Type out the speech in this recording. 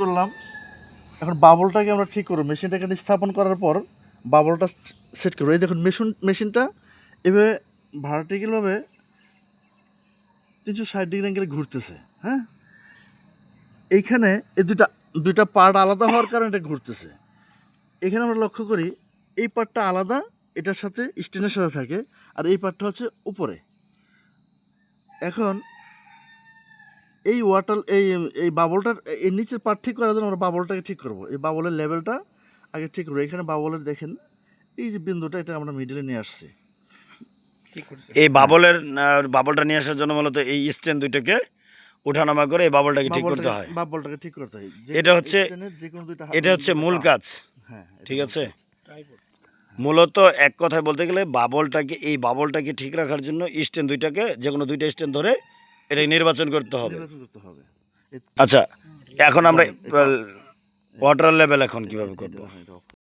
করলাম। এখন বাবলটাকে আমরা ঠিক করব। মেশিনটাকে স্থাপন করার পর বাবলটা সেট করব। এই দেখুন, মেশিন, মেশিনটা এভাবে ভার্টিক্যালভাবে তিনশো ষাট ডিগ্রি অ্যাঙ্গেলে ঘুরতেছে হ্যাঁ? এইখানে এই দুটা দুইটা পার্ট আলাদা হওয়ার কারণে এটা ঘুরতেছে। এখানে আমরা লক্ষ্য করি, এই পার্টটা আলাদা, এটার সাথে স্টেনের সাথে থাকে, আর এই পার্টটা হচ্ছে উপরে। এখন এই ওয়াটার এই এই বাবলটার এই নিচের পার্ট ঠিক করার জন্য আমরা বাবলটাকে ঠিক করব। এই বাবলের লেভেলটা আগে ঠিক করব। এখানে বাবলের দেখেন এই যে বিন্দুটা এটা আমরা মিডিলে নিয়ে আসছি। এই বাবলের বাবলটা নিয়ে আসার জন্য মূলত এই স্ট্যান্ড দুইটাকে ওঠানামা করে এই বাবলটাকে ঠিক করতে হয়। বাবলটাকে ঠিক করতে হয়। এটা হচ্ছে- স্টেনের যে কোনো দুইটা এটা হচ্ছে মূল কাজ। হ্যাঁ ঠিক আছে? মূলত এক কথায় বলতে গেলে বাবলটাকে এই বাবলটাকে ঠিক রাখার জন্য স্ট্যান্ড দুইটাকে যে কোনো দুইটা স্ট্যান্ড ধরে এটাকে নির্বাচন করতে হবে। নির্বাচন করতে হবে। আচ্ছা এখন আমরা ওয়াটার লেভেল এখন কীভাবে এটা- করব এটা- এটা